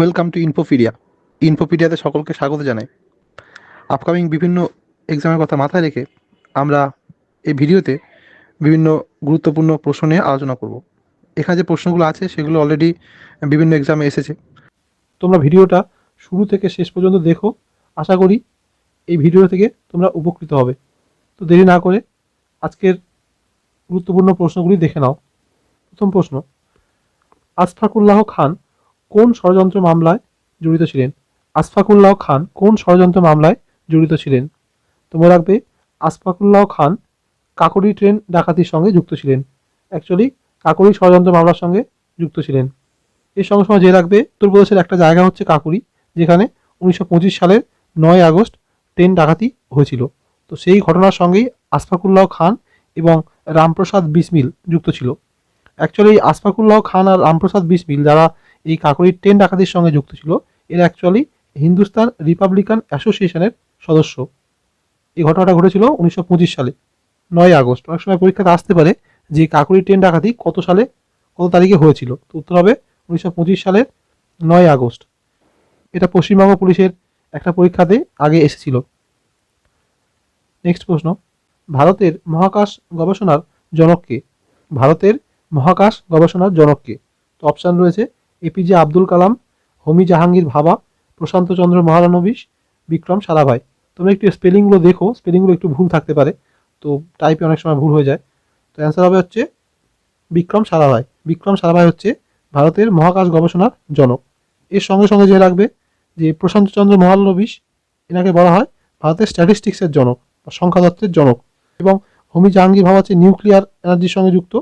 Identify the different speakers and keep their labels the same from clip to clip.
Speaker 1: Welcome to ইনফোপিডিয়া। ইনফোপিডিয়াতে সকলকে স্বাগত জানাই। আপকামিং বিভিন্ন এক্সামের কথা মাথায় রেখে আমরা এই ভিডিওতে বিভিন্ন গুরুত্বপূর্ণ প্রশ্ন নিয়ে আলোচনা করব। এখানে যে প্রশ্নগুলো আছে, সেগুলো অলরেডি বিভিন্ন এক্সামে এসেছে। তোমরা ভিডিওটা শুরু থেকে শেষ পর্যন্ত দেখো। আশা করি এই ভিডিও থেকে তোমরা উপকৃত হবে। তো দেরি না করে আজকের গুরুত্বপূর্ণ প্রশ্নগুলি দেখে নাও। প্রথম প্রশ্ন আশফাকুল্লাহ খান কোন ষড়যন্ত্র মামলায় জড়িত ছিলেন? আশফাকুল্লাহ খান কোন ষড়যন্ত্র মামলায় জড়িত ছিলেন? তোমরা রাখবে আশফাকুল্লাহ খান কাকরি ট্রেন ডাকাতির সঙ্গে যুক্ত ছিলেন। অ্যাকচুয়ালি কাকরি ষড়যন্ত্র মামলার সঙ্গে যুক্ত ছিলেন। এর সঙ্গে সঙ্গে যে রাখবে উত্তরপ্রদেশের একটা জায়গা হচ্ছে কাকুরি যেখানে উনিশশো পঁচিশ সালের নয় আগস্ট ট্রেন ডাকাতি হয়েছিল। তো সেই ঘটনার সঙ্গেই আশফাকুল্লাহ খান এবং রামপ্রসাদ বিসমিল যুক্ত ছিল। অ্যাকচুয়ালি আশফাকুল্লাহ খান আর রামপ্রসাদ বিসমিল যারা এই কাকরির ট্রেন ডাকাতির সঙ্গে যুক্ত ছিল। এরা অ্যাকচুয়ালি হিন্দুস্তান রিপাবলিকান অ্যাসোসিয়েশনের সদস্য। এই ঘটনাটা ঘটেছিল উনিশশো পঁচিশ সালে, নয় আগস্ট। অনেক সময় পরীক্ষাতে আসতে পারে যে কাকুরি ট্রেন ডাকাতি কত সালে, কত তারিখে হয়েছিল। তো উত্তর হবে উনিশশো পঁচিশ সালের নয় আগস্ট। এটা পশ্চিমবঙ্গ পুলিশের একটা পরীক্ষাতে আগে এসেছিল। নেক্সট প্রশ্ন, ভারতের মহাকাশ গবেষণার জনককে ভারতের মহাকাশ গবেষণার জনককে তো অপশান রয়েছে এপিজে আব্দুল কালাম, হোমি জাহাঙ্গীর ভাবা, প্রশান্ত চন্দ্র মহারানবিশ, বিক্রম সারাভাই তোমরা একটু স্পেলিংগুলো দেখো, স্পেলিংগুলো একটু ভুল থাকতে পারে, তো টাইপে অনেক সময় ভুল হয়ে যায়। তো অ্যান্সার হবে হচ্ছে বিক্রম সারাভাই বিক্রম সারাভাই হচ্ছে ভারতের মহাকাশ গবেষণার জনক। এর সঙ্গে সঙ্গে যে রাখবে যে প্রশান্ত চন্দ্র মহালনবিশ এনাকে বলা হয় ভারতের স্ট্যাটিস্টিক্সের জনক বা সংখ্যাতত্ত্বের জনক। এবং হোমি জাহাঙ্গীর ভাবা হচ্ছে নিউক্লিয়ার এনার্জির সঙ্গে যুক্ত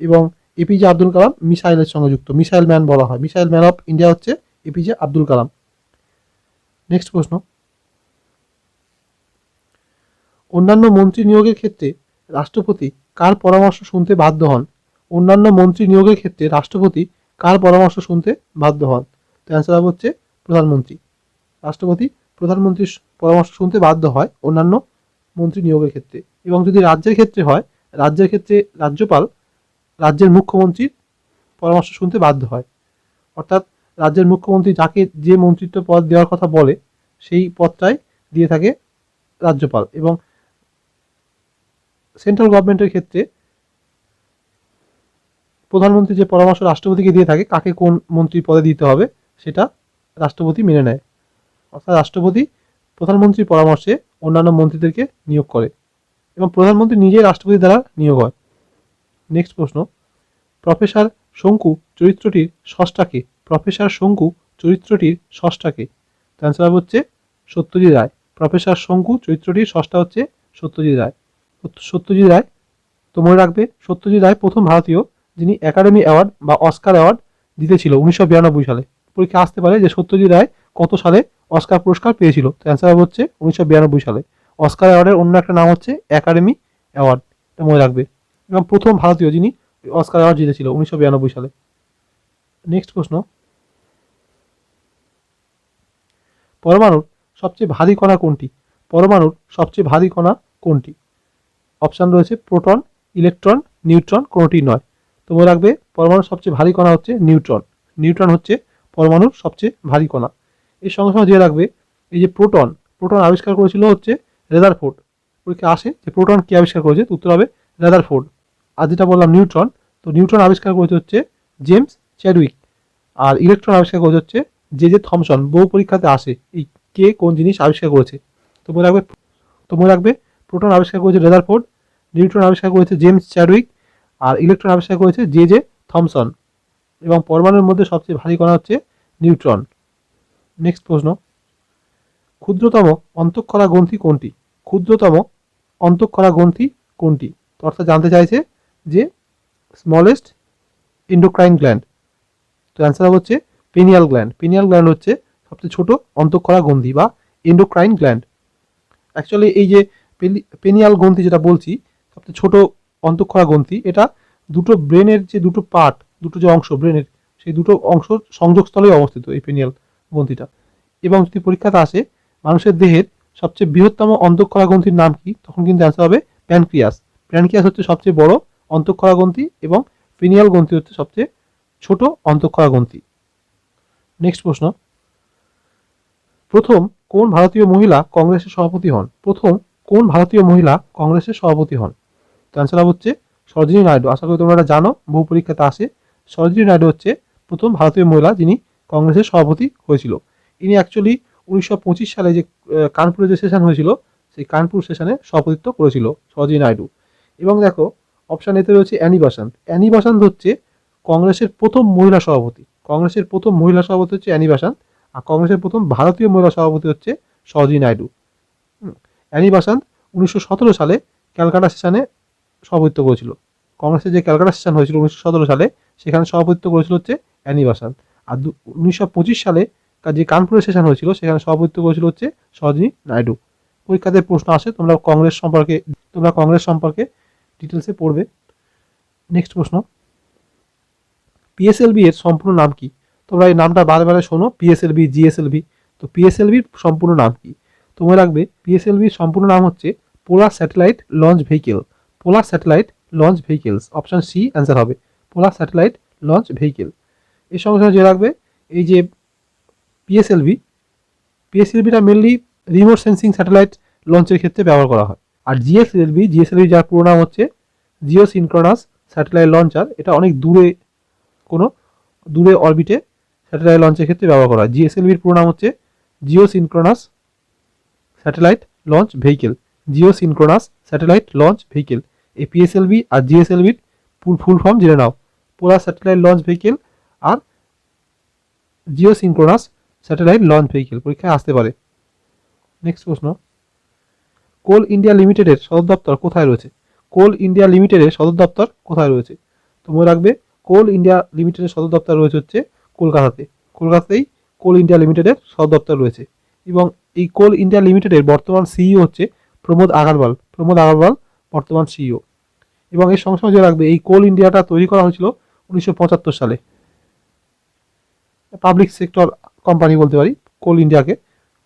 Speaker 1: এবং এপিজে আব্দুল কালাম মিসাইলের সঙ্গে যুক্ত। মিসাইল ম্যান বলা হয়। মিসাইল ম্যান অফ ইন্ডিয়া হচ্ছে এপিজে আব্দুল কালাম নেক্সট প্রশ্ন। অন্যান্য মন্ত্রী নিয়োগের ক্ষেত্রে রাষ্ট্রপতি কার পরামর্শ শুনতে বাধ্য হন? অন্যান্য মন্ত্রী নিয়োগের ক্ষেত্রে রাষ্ট্রপতি কার পরামর্শ শুনতে বাধ্য হন? তো অ্যান্সার হচ্ছে প্রধানমন্ত্রী। রাষ্ট্রপতি প্রধানমন্ত্রীর পরামর্শ শুনতে বাধ্য হয় অন্যান্য মন্ত্রী নিয়োগের ক্ষেত্রে। এবং যদি রাজ্যের ক্ষেত্রে হয়, রাজ্যের ক্ষেত্রে রাজ্যপাল রাজ্যের মুখ্যমন্ত্রীর পরামর্শ শুনতে বাধ্য হয়। অর্থাৎ রাজ্যের মুখ্যমন্ত্রী যাকে যে মন্ত্রিত্ব পদ দেওয়ার কথা বলে, সেই পদটাই দিয়ে থাকে রাজ্যপাল এবং সেন্ট্রাল গভর্নমেন্টের ক্ষেত্রে প্রধানমন্ত্রী যে পরামর্শ রাষ্ট্রপতিকে দিয়ে থাকে, কাকে কোন মন্ত্রী পদে দিতে হবে, সেটা রাষ্ট্রপতি মেনে নেয়। অর্থাৎ রাষ্ট্রপতি প্রধানমন্ত্রীর পরামর্শে অন্যান্য মন্ত্রীদেরকে নিয়োগ করে এবং প্রধানমন্ত্রী নিজেই রাষ্ট্রপতি দ্বারা নিয়োগ হয়। নেক্সট প্রশ্ন, প্রফেসর শঙ্কু চরিত্রটির ষষ্ঠাকে প্রফেসর শঙ্কু চরিত্রটির ষষ্ঠাকে অ্যান্সার হচ্ছে সত্যজিৎ রায়। প্রফেসর শঙ্কু চরিত্রটির ষষ্ঠা হচ্ছে সত্যজিৎ রায়। সত্যজিৎ রায়, তো মনে রাখবে, সত্যজিৎ রায় প্রথম ভারতীয় যিনি একাডেমি অ্যাওয়ার্ড বা অস্কার অ্যাওয়ার্ড জিতেছিল উনিশশো বিরানব্বই সালে। পরীক্ষা আসতে পারে যে সত্যজিৎ রায় কত সালে অস্কার পুরস্কার পেয়েছিল। তো অ্যান্সার হচ্ছে উনিশশো বিরানব্বই সালে। অস্কার অ্যাওয়ার্ডের অন্য একটা নাম হচ্ছে একাডেমি অ্যাওয়ার্ড এটা মনে রাখবে। এবং প্রথম ভারতীয় যিনি, অস্কার অ্যাওয়ার্ড জিতেছিল উনিশশো বিরানব্বই সালে। নেক্সট প্রশ্ন। পরমাণুর সবচেয়ে ভারী কণা কোনটি? পরমাণুর সবচেয়ে ভারী কণা কোনটি? অপশান রয়েছে প্রোটন ইলেকট্রন নিউট্রন কোনোটি নয়। তো মনে রাখবে, পরমাণুর সবচেয়ে ভারী কণা হচ্ছে নিউট্রন নিউট্রন হচ্ছে পরমাণুর সবচেয়ে ভারী কণা। এর সঙ্গে সঙ্গে যে রাখবে, এই যে প্রোটন প্রোটন আবিষ্কার করেছিল হচ্ছে রেদার রেদারফোর্ড পরীক্ষা আসে যে প্রোটন কে আবিষ্কার করেছে উত্তর হবে রেদারফোর্ড আর যেটা বললাম নিউট্রন, তো নিউট্রন আবিষ্কার করেছে হচ্ছে জেমস চ্যাডউইক। আর ইলেকট্রন আবিষ্কার করেছে হচ্ছে যে যে থমসন। বহু পরীক্ষাতে আসে এই কে কোন জিনিস আবিষ্কার করেছে। তো মনে রাখবে, তো মনে রাখবে, প্রোটন আবিষ্কার করেছে রেদারফোর্ড নিউট্রন আবিষ্কার করেছে জেমস চ্যাডউইক, আর ইলেকট্রন আবিষ্কার করেছে জে জে থমসন। এবং পরমাণুর মধ্যে সবচেয়ে ভারী কণা হচ্ছে নিউট্রন। নেক্সট প্রশ্ন। ক্ষুদ্রতম অন্তঃক্ষরা গ্রন্থি কোনটি? ক্ষুদ্রতম অন্তঃক্ষরা গ্রন্থি কোনটি? অর্থাৎ জানতে চাইছে যে স্মলেস্ট ইন্ডোক্রাইন গ্ল্যান্ড তো অ্যান্সার হচ্ছে পেনিয়াল গ্ল্যান্ড পেনিয়াল গ্ল্যান্ড হচ্ছে সবচেয়ে ছোট অন্তঃক্ষরা গ্রন্থি বা এন্ডোক্রাইন গ্ল্যান্ড অ্যাকচুয়ালি এই যে পেনিয়াল গ্রন্থি যেটা বলছি, সবচেয়ে ছোট অন্তঃক্ষরা গ্রন্থি, এটা দুটো ব্রেনের যে দুটো পার্ট দুটো যে অংশ ব্রেনের, সেই দুটো অংশ সংযোগস্থলে অবস্থিত এই পেনিয়াল গ্রন্থিটা। এবং যদি পরীক্ষাতে আসে, মানুষের দেহের সবচেয়ে বৃহত্তম অন্তঃক্ষরা গ্রন্থির নাম কি? তখন কিন্তু অ্যান্সার হবে প্যানক্রিয়াস প্যানক্রিয়াস হচ্ছে সবচেয়ে বড় অন্তঃক্ষরা গ্রন্থি এবং পিনিয়াল গ্রন্থি হচ্ছে সবচেয়ে ছোট অন্তঃক্ষরা গ্রন্থি নেক্সট প্রশ্ন। প্রথম, কোন ভারতীয় মহিলা কংগ্রেসের সভাপতি হন? প্রথম, কোন ভারতীয় মহিলা কংগ্রেসের সভাপতি হন? তো অ্যান্সার হচ্ছে সরোজিনী নাইডু। আশা করি তোমরা জানো, বহু পরীক্ষাতে আসে। সরোজিনী নাইডু হচ্ছে প্রথম ভারতীয় মহিলা যিনি কংগ্রেসের সভাপতি হয়েছিল। ইনি অ্যাকচুয়ালি উনিশশো পঁচিশ সালে যে কানপুরে যে সেশন হয়েছিল, সেই কানপুর সেশনে সভাপতিত্ব করেছিল সরোজিনী নাইডু। এবং দেখো অপশান এতে রয়েছে অ্যানি বাসান্ত। অ্যানি বাসান্ত হচ্ছে কংগ্রেসের প্রথম মহিলা সভাপতি। কংগ্রেসের প্রথম মহিলা সভাপতি হচ্ছে অ্যানি বাসান্ত, আর কংগ্রেসের প্রথম ভারতীয় মহিলা সভাপতি হচ্ছে সরোজিনী নাইডু। অ্যানি বাসান্ত উনিশশো সতেরো সালে ক্যালকাটা সেশনে সভাপতিত্ব করেছিল। কংগ্রেসের যে ক্যালকাটা সেশন হয়েছিল উনিশশো সতেরো সালে, সেখানে সভাপতিত্ব করেছিল হচ্ছে অ্যানি বাসান্ত। আর উনিশশো সালে যে কানপুরের সেশন হয়েছিল, সেখানে সভাপতিত্ব করেছিল হচ্ছে সরোজিনী নাইডু। পরীক্ষাতে প্রশ্ন আসে, তোমরা কংগ্রেস সম্পর্কে, তোমরা কংগ্রেস সম্পর্কে ডিটেলসে পড়বে। নেক্সট প্রশ্ন। পিএসএলভি এর সম্পূর্ণ নাম কি? তোমরা এই নামটা বারে বারে শোনো পিএসএলভি জিএসএলভি তো পিএসএলভির সম্পূর্ণ নাম কি? তোমার রাখবে পিএসএলভির সম্পূর্ণ নাম হচ্ছে polar satellite launch vehicle polar satellite launch vehicles option C answer হবে পোলার স্যাটেলাইট লঞ্চ ভেহিকেল এর সঙ্গে সঙ্গে যে রাখবে, এই যে পিএসএলভি পিএসএলভিটা মেনলি রিমোট সেন্সিং স্যাটেলাইট লঞ্চের ক্ষেত্রে ব্যবহার করা হয়। আর জিএসএলভি জিএসএলভি যার পুরো নাম হচ্ছে জিও সিনক্রোনাস স্যাটেলাইট লঞ্চার এটা অনেক দূরে কোনো দূরে অরবিটে স্যাটেলাইট লঞ্চের ক্ষেত্রে ব্যবহার করা হয়। জিএসএলভির পুরো নাম হচ্ছে geosynchronous satellite launch vehicle geosynchronous satellite launch vehicle এই পিএসএলভি আর জিএসএলভির ফুল ফুল ফর্ম জেনে নাও। পোলার স্যাটেলাইট লঞ্চ ভেহিকেল আর geosynchronous satellite launch vehicle পরীক্ষায় আসতে পারে। নেক্সট প্রশ্ন। কোল ইন্ডিয়া লিমিটেডের সদর দপ্তর কোথায় রয়েছে? কোল ইন্ডিয়া লিমিটেডের সদর দপ্তর কোথায় রয়েছে? তো মনে রাখবে, কোল ইন্ডিয়া লিমিটেডের সদর দপ্তর রয়েছে হচ্ছে কলকাতাতে। কলকাতাতেই কোল ইন্ডিয়া লিমিটেডের সদর দপ্তর রয়েছে। এবং এই কোল ইন্ডিয়া লিমিটেডের বর্তমান সিইও হচ্ছে প্রমোদ আগারওয়াল। প্রমোদ আগারওয়াল, বর্তমান সিইও। এবং এর সঙ্গে সঙ্গে রাখবে, এই কোল ইন্ডিয়াটা তৈরি করা হয়েছিল উনিশশো পঁচাত্তর সালে। পাবলিক সেক্টর কোম্পানি বলতে পারি, কোল ইন্ডিয়াকে।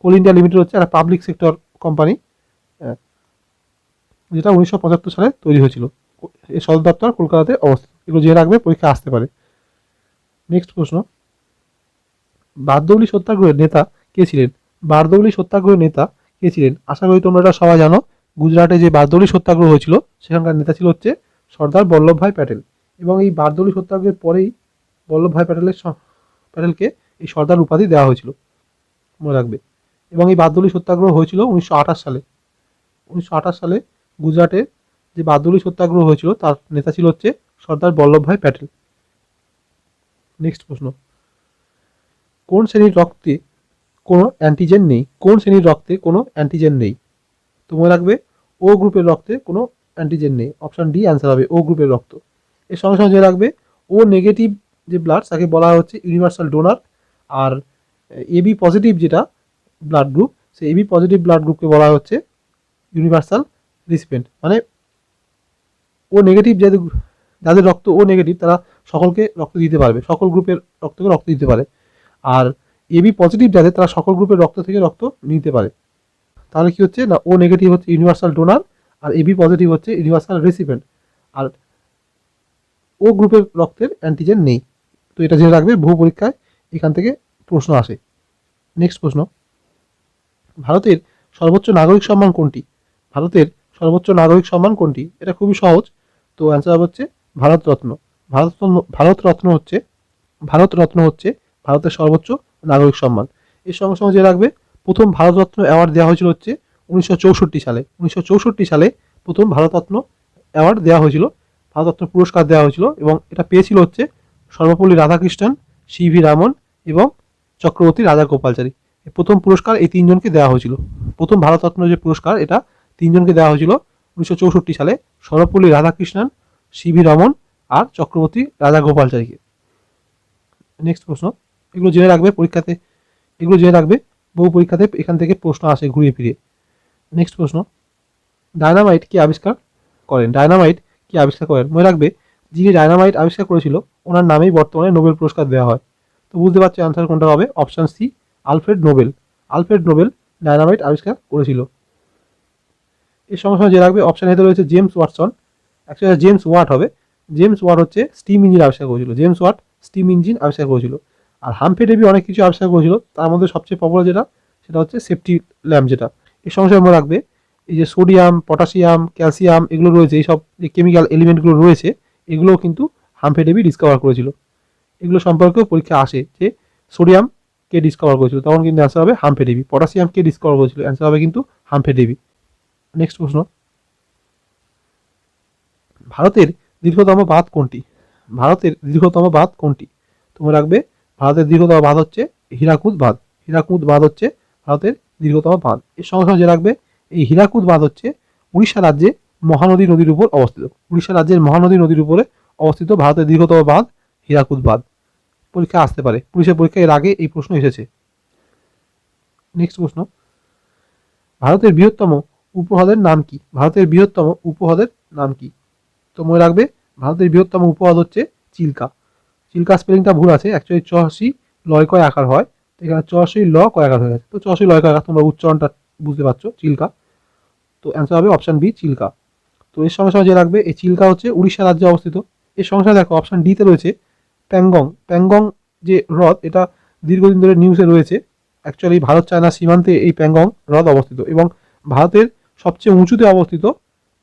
Speaker 1: কোল ইন্ডিয়া লিমিটেড হচ্ছে একটা পাবলিক সেক্টর কোম্পানি। যেটা উনিশশো পঁচাত্তর সালে তৈরি হয়েছিল। এর সদর দপ্তর কলকাতাতে অবস্থিত। এগুলো জেনে রাখবে, পরীক্ষা আসতে পারে। নেক্সট প্রশ্ন। বারদৌলি সত্যাগ্রহের নেতা কে ছিলেন? বারদৌলি সত্যাগ্রহের নেতা কে ছিলেন? আশা করি তোমরা এটা সবাই জানো। গুজরাটে যে বারদৌলি সত্যাগ্রহ হয়েছিল, সেখানকার নেতা ছিল হচ্ছে সর্দার বল্লভভাই প্যাটেল। এবং এই বারদৌলি সত্যাগ্রহের পরেই বল্লভভাই প্যাটেলের প্যাটেলকে এই সর্দার উপাধি দেওয়া হয়েছিল। মনে রাখবে। এবং এই বারদৌলি সত্যাগ্রহ হয়েছিল উনিশশো আঠাশ সালে। উনিশশো আঠাশ সালে গুজরাটে যে বারদৌলি সত্যাগ্রহ হয়েছিল, তার নেতা ছিল হচ্ছে সর্দার বল্লভভাই প্যাটেল। নেক্সট প্রশ্ন। কোন শ্রেণির রক্তে কোনো অ্যান্টিজেন নেই? কোন শ্রেণির রক্তে কোনো অ্যান্টিজেন নেই? তো মনে রাখবে ও গ্রুপের রক্তে কোনো অ্যান্টিজেন নেই। অপশান ডি অ্যান্সার হবে ও গ্রুপের রক্ত। এর সঙ্গে সঙ্গে রাখবে ও নেগেটিভ যে ব্লাড তাকে বলা হচ্ছে ইউনিভার্সাল ডোনার আর এবি পজিটিভ যেটা ব্লাড গ্রুপ সেই এবি পজিটিভ ব্লাড গ্রুপকে বলা হচ্ছে ইউনিভার্সাল রিসিপেন্ট মানে ও নেগেটিভ যাদের যাদের রক্ত ও নেগেটিভ তারা সকলকে রক্ত দিতে পারবে, সকল গ্রুপের রক্তকে রক্ত দিতে পারে। আর এবি পজিটিভ যাদের, তারা সকল গ্রুপের রক্ত থেকে রক্ত নিতে পারে। তাহলে কি হচ্ছে? না, ও নেগেটিভ হচ্ছে ইউনিভার্সাল ডোনার আর এবি পজিটিভ হচ্ছে ইউনিভার্সাল রেসিপেন্ট আর ও গ্রুপের রক্তের অ্যান্টিজেন নেই। তো এটা জেনে রাখবে, বহু পরীক্ষায় এখান থেকে প্রশ্ন আসে। নেক্সট প্রশ্ন। ভারতের সর্বোচ্চ নাগরিক সম্মান কোনটি? ভারতের সর্বোচ্চ নাগরিক সম্মান কোনটি? এটা খুবই সহজ। তো অ্যান্সার হচ্ছে ভারতরত্ন। ভারতরত্ন ভারতরত্ন হচ্ছে ভারতরত্ন হচ্ছে ভারতের সর্বোচ্চ নাগরিক সম্মান। এর সঙ্গে সঙ্গে যে রাখবে, প্রথম ভারতরত্ন অ্যাওয়ার্ড দেওয়া হয়েছিল হচ্ছে উনিশশো চৌষট্টি সালে। উনিশশো চৌষট্টি সালে প্রথম ভারতরত্ন অ্যাওয়ার্ড দেওয়া হয়েছিল। ভারতরত্ন পুরস্কার দেওয়া হয়েছিল এবং এটা পেয়েছিল হচ্ছে সর্বপল্লী রাধাকৃষ্ণন, সি ভি রামন এবং চক্রবর্তী রাজা গোপালচারী প্রথম পুরস্কার এই তিনজনকে দেওয়া হয়েছিল। প্রথম ভারতরত্ন যে পুরস্কার, এটা তিনজনকে দেওয়া হয়েছিল উনিশশো চৌষট্টি সালে সর্বপল্লী রাধাকৃষ্ণন, সি ভি রমন আর চক্রবর্তী রাজা গোপালচারীকে নেক্সট প্রশ্ন। এগুলো জেনে রাখবে পরীক্ষাতে, এগুলো জেনে রাখবে, বহু পরীক্ষাতে এখান থেকে প্রশ্ন আসে ঘুরিয়ে ফিরিয়ে। নেক্সট প্রশ্ন। ডায়নামাইট কি আবিষ্কার করেন? ডায়নামাইট কি আবিষ্কার করেন? মনে রাখবে, যিনি ডায়নামাইট আবিষ্কার করেছিল, ওনার নামেই বর্তমানে নোবেল পুরস্কার দেওয়া হয়। তো বুঝতে পারছ অ্যান্সার কোনটা হবে? Option C Alfred Nobel Alfred Nobel dynamite আবিষ্কার করেছিল। সঙ্গে সঙ্গে যে রাখবে অপশান এতে রয়েছে James Watson actually James Watt হবে। জেমস ওয়াট হচ্ছে স্টিম ইঞ্জিন আবিষ্কার করেছিল। জেমস ওয়াট স্টিম ইঞ্জিন আবিষ্কার করেছিল। আর হামফে ডেবি অনেক কিছু আবিষ্কার করেছিল। তার মধ্যে সবচেয়ে পপুলার যেটা, সেটা হচ্ছে সেফটি ল্যাম্প যেটা। সঙ্গে সঙ্গে মনে রাখবে। এই যে সোডিয়াম পটাশিয়াম ক্যালসিয়াম এগুলো রয়েছে এইসব যে কেমিক্যাল এলিমেন্টগুলো রয়েছে, এগুলোও কিন্তু হামফে ডেবি ডিসকভার করেছিল। এগুলো সম্পর্কেও পরীক্ষা আসে যে সোডিয়াম কে ডিসকভার করেছিল। তখন কিন্তু অ্যান্সার হবে হামফে ডেবি পটাশিয়াম কে ডিসকভার করেছিল। অ্যান্সার হবে কিন্তু হামফে ডেবি নেক্সট প্রশ্ন। ভারতের দীর্ঘতম বাঁধ কোনটি? ভারতের দীর্ঘতম বাঁধ কোনটি? তোমরা রাখবে, ভারতের দীর্ঘতম বাঁধ হচ্ছে হীরাকুদ বাঁধ। হীরাকুদ বাঁধ হচ্ছে ভারতের দীর্ঘতম বাঁধ। এর সঙ্গে সঙ্গে রাখবে, এই হীরাকুদ বাঁধ হচ্ছে উড়িষ্যা রাজ্যে মহানদী নদীর উপর অবস্থিত। উড়িষ্যা রাজ্যের মহানদী নদীর উপরে অবস্থিত ভারতের দীর্ঘতম বাঁধ হীরাকুদ বাঁধ। পরীক্ষা আসতে পারে। পুলিশের পরীক্ষা এর আগে এই প্রশ্ন এসেছে। নেক্সট প্রশ্ন। ভারতের বৃহত্তম উপহ্রদের নাম কি? ভারতের বৃহত্তম উপহ্রদের নাম কি? তো মনে রাখবে, ভারতের বৃহত্তম উপহ্রদ হচ্ছে চিল্কা। চিল্কা স্পেলিংটা ভুল আছে অ্যাকচুয়ালি চুরাশি লয় কয় আকার হয়, তো এখানে চুরাশি ল কয় আকার হয়ে গেছে। তো চুরাশি লয় কয় আকার তোমরা উচ্চারণটা বুঝতে পারছ, চিল্কা। তো অ্যান্সার হবে অপশান বি চিল্কা। তো এর সঙ্গে সঙ্গে যে রাখবে, এই চিল্কা হচ্ছে উড়িষ্যা রাজ্যে অবস্থিত। এর সঙ্গে দেখো অপশান ডিতে রয়েছে প্যাংগং। প্যাংগং যে হ্রদ, এটা দীর্ঘদিন ধরে নিউজে রয়েছে। অ্যাকচুয়ালি ভারত চায়না সীমান্তে এই প্যাংগং হ্রদ অবস্থিত এবং ভারতের সবচেয়ে উঁচুতে অবস্থিত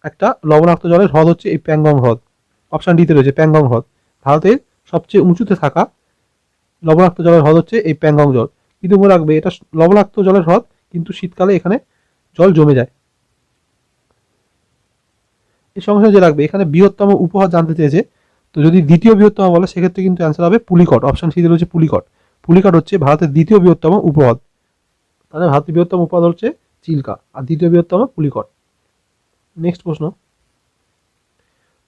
Speaker 1: একটা লবণাক্ত জলের হ্রদ হচ্ছে এই প্যাংগং হ্রদ। অপশান ডিতে রয়েছে প্যাংগং হ্রদ। ভারতের সবচেয়ে উঁচুতে থাকা লবণাক্ত জলের হ্রদ হচ্ছে এই প্যাংগং জল। কিন্তু মনে রাখবে, এটা লবণাক্ত জলের হ্রদ, কিন্তু শীতকালে এখানে জল জমে যায়। সঙ্গে সঙ্গে যে রাখবে, এখানে বৃহত্তম উপহার জানতে চেয়েছে। তো যদি দ্বিতীয় বৃহত্তম বলে, সেক্ষেত্রে কিন্তু অ্যান্সার হবে পুলিকট। অপশান সিতে রয়েছে পুলিকট। পুলিকট হচ্ছে ভারতের দ্বিতীয় বৃহত্তম উপহ্রদ তাহলে ভারতের বৃহত্তম উপহ্রদ হচ্ছে চিল্কা। আর দ্বিতীয় বৃহত্তম পুলিকট। নেক্সট প্রশ্ন।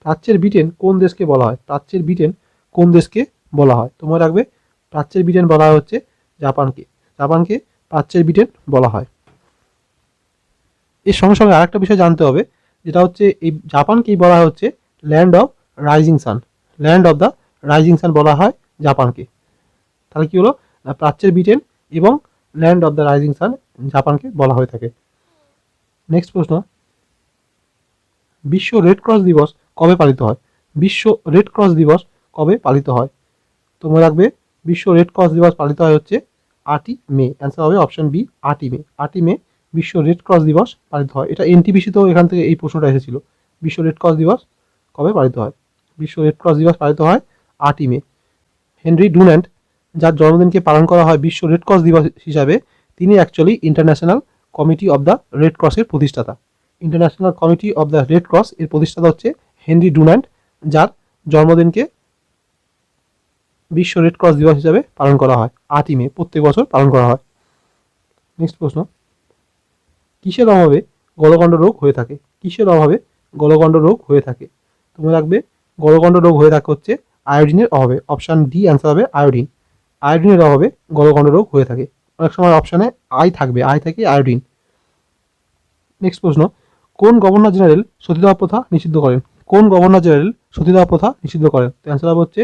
Speaker 1: প্রাচ্যের ব্রিটেন কোন দেশকে বলা হয়? প্রাচ্যের ব্রিটেন কোন দেশকে বলা হয়? তোমার রাখবে, প্রাচ্যের ব্রিটেন বলা হচ্ছে জাপানকে। জাপানকে প্রাচ্যের ব্রিটেন বলা হয়। এর সঙ্গে সঙ্গে আরেকটা বিষয় জানতে হবে, যেটা হচ্ছে এই জাপানকেই বলা হচ্ছে land of rising sun. Land of the rising sun বলা হয় জাপানকে। তাহলে কী হলো? প্রাচ্যের ব্রিটেন এবং land of the rising sun জাপানকে বলা হয়ে থাকে। নেক্সট প্রশ্ন। বিশ্ব রেড ক্রস দিবস কবে পালিত হয়? বিশ্ব রেড ক্রস দিবস কবে পালিত হয়? তোমরা রাখবে, বিশ্ব রেড ক্রস দিবস পালিত হয় হচ্ছে আটই মে। অ্যান্সার হবে অপশন বি আটই মে। আটই মে বিশ্ব রেড ক্রস দিবস পালিত হয়। এটা এনটিপিসিতেও এখান থেকে এই প্রশ্নটা এসেছিল। বিশ্ব রেড ক্রস দিবস কবে পালিত হয়? বিশ্ব রেড ক্রস দিবস পালিত হয় আটই মে। হেনরি ডুন্যান্ট, যার জন্মদিনকে পালন করা হয় বিশ্ব রেড ক্রস দিবস হিসাবে তিনি actually International Committee of the Red ক্রসের প্রতিষ্ঠাতা। International Committee of the Red Cross এর প্রতিষ্ঠাতা হচ্ছে হেনরি ডুন্যান্ট যার জন্মদিনকে বিশ্ব রেড ক্রস দিবস হিসাবে পালন করা হয়। আটই মে, প্রত্যেক বছর পালন করা হয়। নেক্সট প্রশ্ন। কিসের অভাবে গলগণ্ড রোগ হয়ে থাকে? কিসের অভাবে গলগণ্ড রোগ হয়ে থাকে? তুমি রাখবে, গলগণ্ড রোগ হয়ে থাকে হচ্ছে আয়োডিনের অভাবে। অপশান ডি অ্যান্সার হবে আয়োডিন। আয়োডিনের অভাবে গলগণ্ড রোগ হয়ে থাকে। অনেক সময় অপশানে আই থাকবে আই থেকে আয়োডিন নেক্সট প্রশ্ন, কোন গভর্নর জেনারেল সতীদাহ প্রথা নিষিদ্ধ করেন? কোন গভর্নর জেনারেল সতীদাহ প্রথা নিষিদ্ধ করেন? তো অ্যান্সার হচ্ছে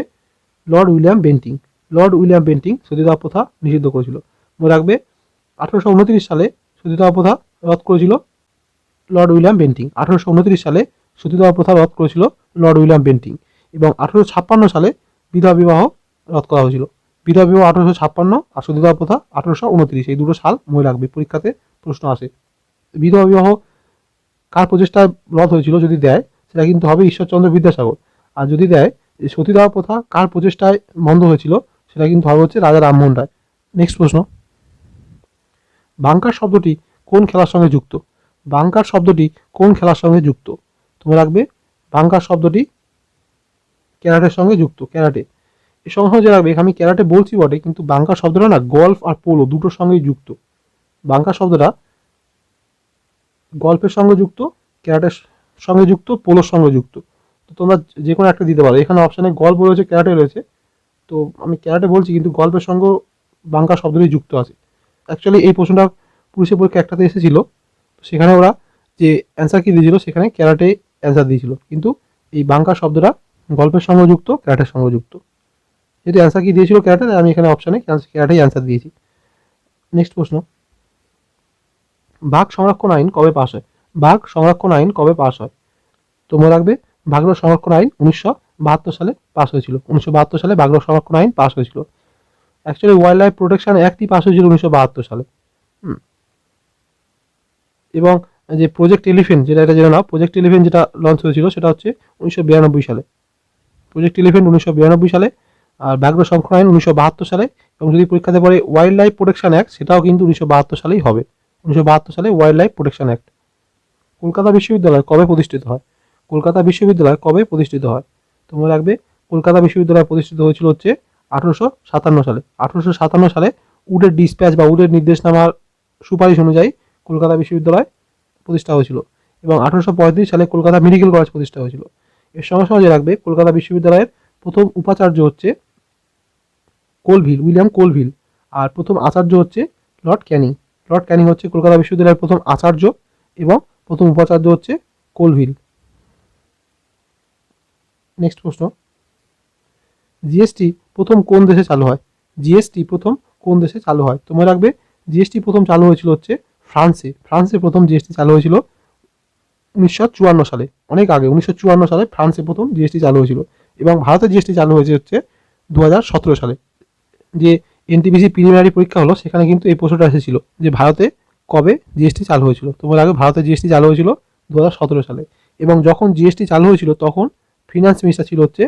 Speaker 1: Lord William Bentinck Lord William Bentinck সতীদাহ প্রথা নিষিদ্ধ করেছিল। মনে রাখবে, আঠারোশো উনত্রিশ সালে সতীদাহ প্রথা রদ করেছিল লর্ড উইলিয়াম বেন্টিং আঠারোশো উনত্রিশ সালে সতীদাহ প্রথা রদ করেছিল লর্ড উইলিয়াম বেন্টিং এবং আঠারোশো ছাপ্পান্ন সালে বিধবা বিবাহ রদ করা হয়েছিল। বিধবা বিবাহ আঠারোশো ছাপ্পান্ন আর সতীদাহ প্রথা আঠারোশো উনত্রিশ। এই দুটো সাল মনে রাখবে, পরীক্ষাতে প্রশ্ন আসে। বিধবা বিবাহ কার প্রচেষ্টায় রদ হয়েছিল যদি দেয়, সেটা কিন্তু হবে ঈশ্বরচন্দ্র বিদ্যাসাগর। আর যদি দেয় সতীদাহ প্রথা কার প্রচেষ্টায় বন্ধ হয়েছিল, সেটা কিন্তু হবে হচ্ছে রাজা রামমোহন রায়। নেক্সট প্রশ্ন। বাংকার শব্দটি কোন খেলার সঙ্গে যুক্ত? বাংকার শব্দটি কোন খেলার সঙ্গে যুক্ত? তোমরা রাখবে, বাংকার শব্দটি ক্যারাটের সঙ্গে যুক্ত, ক্যারাটে। যে রাখবে আমি ক্যারাটে বলছি বটে, কিন্তু বাংকার শব্দটা না গল্ফ আর পোলো দুটোর সঙ্গেই যুক্ত। বাংকার শব্দটা গল্পের সঙ্গে যুক্ত, ক্যারাটের সঙ্গে যুক্ত, পোলোর সঙ্গে যুক্ত। তো তোমরা যে কোনো একটা দিতে পারো। এখানে অপশানে গল্প রয়েছে ক্যারাটে রয়েছে। তো আমি ক্যারাটে বলছি, কিন্তু গল্পের সঙ্গে বাংকার শব্দটি যুক্ত আছে। অ্যাকচুয়ালি এই প্রশ্নটা পুলিশের পরীক্ষা একটাতে এসেছিল। তো সেখানে ওরা যে অ্যান্সার কি দিয়েছিল, সেখানে ক্যারাটে অ্যান্সার দিয়েছিল। কিন্তু এই বাংকার শব্দটা গল্পের সঙ্গে যুক্ত, ক্যারাটের সঙ্গে যুক্ত। যেহেতু অ্যান্সার কি দিয়েছিল ক্যারাটে আমি এখানে অপশানে ক্যারাটেই অ্যান্সার দিয়েছি। নেক্সট প্রশ্ন। বাঘ সংরক্ষণ আইন কবে পাস হয়? বাঘ সংরক্ষণ আইন কবে পাশ হয়? তোমরা রাখবে বাঘর সংরক্ষণ আইন উনিশশো বাহাত্তর সালে পাশ হয়েছিল। উনিশশো বাহাত্তর সালে বাঘর সংরক্ষণ আইন পাশ হয়েছিল। অ্যাকচুয়ালি ওয়াইল্ড লাইফ প্রোটেকশন অ্যাক্টই পাশ হয়েছিল উনিশশো বাহাত্তর সালে। এবং যে প্রজেক্ট এলিফেন্ট যেটা এটা জেনে নাও প্রজেক্ট এলিফেন্ট যেটা লঞ্চ হয়েছিল, সেটা হচ্ছে উনিশশো বিরানব্বই সালে। প্রজেক্ট এলিফেন্ট উনিশশো বিরানব্বই সালে আর ব্যাঘ্র সংরক্ষণ আইন উনিশশো বাহাত্তর সালে, এবং যদি পরীক্ষাতে পড়ে ওয়াইল্ড লাইফ প্রোটেকশন অ্যাক্ট সেটাও কিন্তু উনিশশো বাহাত্তর সালেই হবে। উনিশশো বাহাত্তর সালে wildlife protection act Kolkata বিশ্ববিদ্যালয় কবে প্রতিষ্ঠিত হয়? কলকাতা বিশ্ববিদ্যালয় কবে প্রতিষ্ঠিত হয়? তোমরা রাখবে, কলকাতা বিশ্ববিদ্যালয় প্রতিষ্ঠিত হয়েছিল হচ্ছে আঠারোশো সাতান্ন সালে। আঠারোশো সাতান্ন সালে উডের ডিসপ্যাচ বা উডের নির্দেশনামার সুপারিশ অনুযায়ী কলকাতা বিশ্ববিদ্যালয় প্রতিষ্ঠা হয়েছিল, এবং আঠারোশো সালে কলকাতা মেডিকেল কলেজ প্রতিষ্ঠা হয়েছিল। এর সঙ্গে সঙ্গে রাখবে, কলকাতা বিশ্ববিদ্যালয়ের প্রথম উপাচার্য হচ্ছে কোলভিল, উইলিয়াম কোলভিল। আর প্রথম আচার্য হচ্ছে লর্ড ক্যানিং। লর্ড ক্যানিং হচ্ছে কলকাতা বিশ্ববিদ্যালয়ের প্রথম আচার্য এবং প্রথম উপাচার্য হচ্ছে কোলভিল। নেক্সট প্রশ্ন। জিএসটি প্রথম কোন দেশে চালু হয়? জিএসটি প্রথম কোন দেশে চালু হয়? তোমরা রাখবে জিএসটি প্রথম চালু হয়েছিল হচ্ছে ফ্রান্সে। ফ্রান্সে প্রথম জিএসটি চালু হয়েছিল উনিশশো চুয়ান্ন সালে, অনেক আগে। উনিশশো চুয়ান্ন সালে ফ্রান্সে প্রথম জিএসটি চালু হয়েছিল। এবং ভারতে জিএসটি চালু হয়েছে হচ্ছে দু হাজার সতেরো সালে। যে এনটিপিসি প্রিলিমিনারি পরীক্ষা হলো, সেখানে কিন্তু এই প্রশ্নটা এসেছিল যে ভারতে কবে জিএসটি চালু হয়েছিল। তোমার আগে ভারতে জিএসটি চালু হয়েছিল দু হাজার সতেরো সালে এবং যখন জিএসটি চালু হয়েছিল তখন ফিনান্স মিনিস্টার ছিল হচ্ছে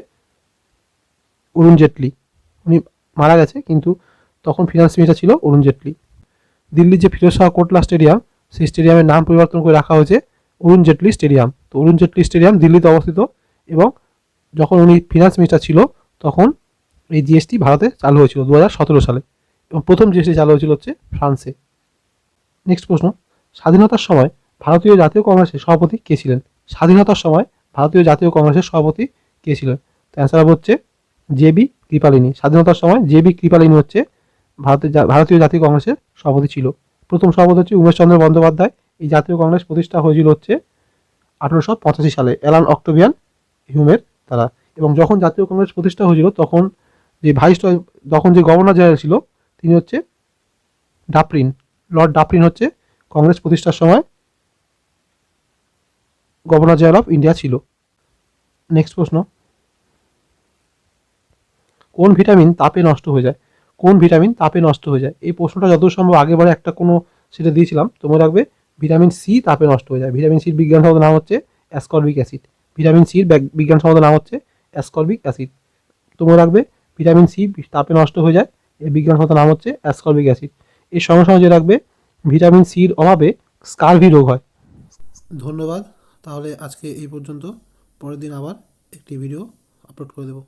Speaker 1: অরুণ জেটলি। উনি মারা গেছে, কিন্তু তখন ফিনান্স মিনিস্টার ছিল অরুণ জেটলি। দিল্লির যে ফিরোজ শাহ কোটলা স্টেডিয়াম, সেই স্টেডিয়ামের নাম পরিবর্তন করে রাখা হয়েছে অরুণ জেটলি স্টেডিয়াম। তো অরুণ জেটলি স্টেডিয়াম দিল্লিতে অবস্থিত এবং যখন উনি ফিনান্স মিনিস্টার ছিল, তখন এই জিএসটি ভারতে চালু হয়েছিল দু হাজার সতেরো সালে। এবং প্রথম জিএসটি চালু হয়েছিল হচ্ছে ফ্রান্সে। নেক্সট প্রশ্ন, স্বাধীনতার সময় ভারতীয় জাতীয় কংগ্রেসের সভাপতি কে ছিলেন? স্বাধীনতার সময় ভারতীয় জাতীয় কংগ্রেসের সভাপতি কে ছিলেন? তো অ্যান্সার হবে হচ্ছে জেবি কৃপালিনী। স্বাধীনতার সময় জে বি কৃপালিনী হচ্ছে ভারতের ভারতীয় জাতীয় কংগ্রেসের সভাপতি ছিল। প্রথম সভাপতি হচ্ছে উমেশচন্দ্র বন্দ্যোপাধ্যায়। এই জাতীয় কংগ্রেস প্রতিষ্ঠা হয়েছিল হচ্ছে আঠারোশো পঁচাশি সালে। অ্যালান অক্টোবিয়ান হিউমের দ্বারা এবং যখন জাতীয় কংগ্রেস প্রতিষ্ঠা হয়েছিল, তখন যে ভাইস তখন যে গভর্নর জেনারেল ছিল, তিনি হচ্ছে ডাপরিন। লর্ড ডাপরিন হচ্ছে কংগ্রেস প্রতিষ্ঠার সময় গভর্নর জেনারেল অফ ইন্ডিয়া ছিল। নেক্সট প্রশ্ন। কোন ভিটামিন তাপে নষ্ট হয়ে যায়? কোন ভিটামিন তাপে নষ্ট হয়ে যায়? এই প্রশ্নটা যত সম্ভব আগেবারে একটা কোনো সেটা দিয়েছিলাম। তোমরা রাখবে, ভিটামিন সি তাপে নষ্ট হয়ে যায়। ভিটামিন সির বিজ্ঞানসম্মত নাম হচ্ছে অ্যাসকর্বিক অ্যাসিড ভিটামিন সির বিজ্ঞানসম্মত নাম হচ্ছে অ্যাসকর্বিক অ্যাসিড তো মনে রাখবে, ভিটামিন সি তাপে নষ্ট হয়ে যায়, এর বিজ্ঞানসম্মত নাম হচ্ছে অ্যাসকর্বিক অ্যাসিড এর সঙ্গে সঙ্গে যে রাখবে, ভিটামিন সির অভাবে স্কারভি রোগ হয়। ধন্যবাদ, তাহলে আজকে এই পর্যন্ত। পরের দিন আবার একটি ভিডিও আপলোড করে দেবো।